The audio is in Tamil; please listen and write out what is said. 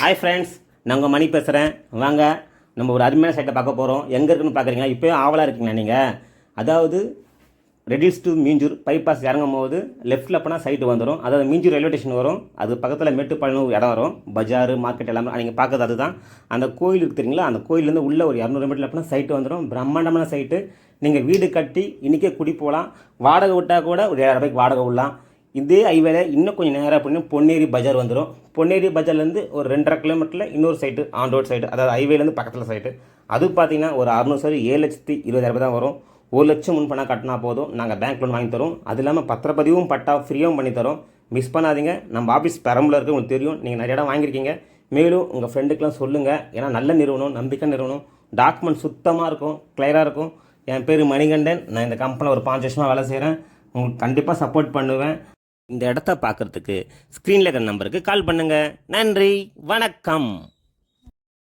ஹாய் ஃப்ரெண்ட்ஸ் நான் உங்கள் மணி பேசுகிறேன் வாங்க நம்ம ஒரு அருமையான சைட்டை பார்க்க போகிறோம் எங்கே இருக்குன்னு பார்க்குறீங்களா? இப்போயும் ஆவலாக இருக்கீங்களா நீங்கள் அதாவது ரெடில்ஸ் டு மீஞ்சூர் பைபாஸ் இறங்கும் போது லெஃப்ட்டில் போனால் சைட்டு வந்துடும் அதாவது மீஞ்சூர் ரயில்வே ஸ்டேஷன் வரும். அது பக்கத்தில் மேட்டுப்பாளையம் ஒரு இடம் வரும். பஜார் மார்க்கெட் எல்லாமே நீங்கள் பார்க்குறது அதுதான். அந்த கோயில் இருக்கு தெரியுங்களா? அந்த கோயிலேருந்து உள்ள ஒரு இரநூறு மீட்டரில் போனால் சைட்டு வந்துடும் பிரம்மாண்டமான சைட்டு நீங்கள் வீடு கட்டி இன்றைக்கே குடி போகலாம் வாடகை விட்டால் கூட ஒரு ஏழாயிரம் ரூபாய்க்கு வாடகை விடலாம். இதே ஹைவேல இன்னும் கொஞ்சம் நேரம் அப்படின்னா பொன்னேரி பஜார் வந்துடும் பொன்னேரி பஜார்லேருந்து ஒரு ரெண்டரை கிலோமீட்டரில் இன்னொரு சைட்டு ஆன் ரோட் சைடு அதாவது ஹைவேலேருந்து பக்கத்தில் சைட்டு அது பார்த்தீங்கன்னா ஒரு அறுநூறு சரி ஏழு லட்சத்தி இருபதாயிரம் தான் வரும். ஒரு லட்சம் முன் பணம் கட்டினா போதும். நாங்கள் பேங்க் லோன் வாங்கி தரோம். அது இல்லாமல் பத்திரப்பதிவும் பட்டா ஃப்ரீயாகவும் பண்ணி தரோம். மிஸ் பண்ணாதீங்க. நம்ம ஆஃபீஸ் பெரம்பலூர் இருக்கு உங்களுக்கு தெரியும். நீங்கள் நிறைய இடம் வாங்கியிருக்கீங்க. மேலும் உங்கள் ஃப்ரெண்டுக்கெலாம் சொல்லுங்கள் ஏன்னா நல்ல நிறுவனம் நம்பிக்கை நிறுவனம். டாக்குமெண்ட் சுத்தமாக இருக்கும் கிளியராக இருக்கும். என் பேர் மணிகண்டன். நான் இந்த கம்பெனியில் ஒரு பாஞ்சு வருஷமாக வேலை செய்கிறேன் உங்களுக்கு கண்டிப்பாக சப்போர்ட் பண்ணுவேன். இந்த இடத்த பார்க்குறதுக்கு ஸ்க்ரீனில் இருக்கிற நம்பருக்கு கால் பண்ணுங்கள் நன்றி. வணக்கம்.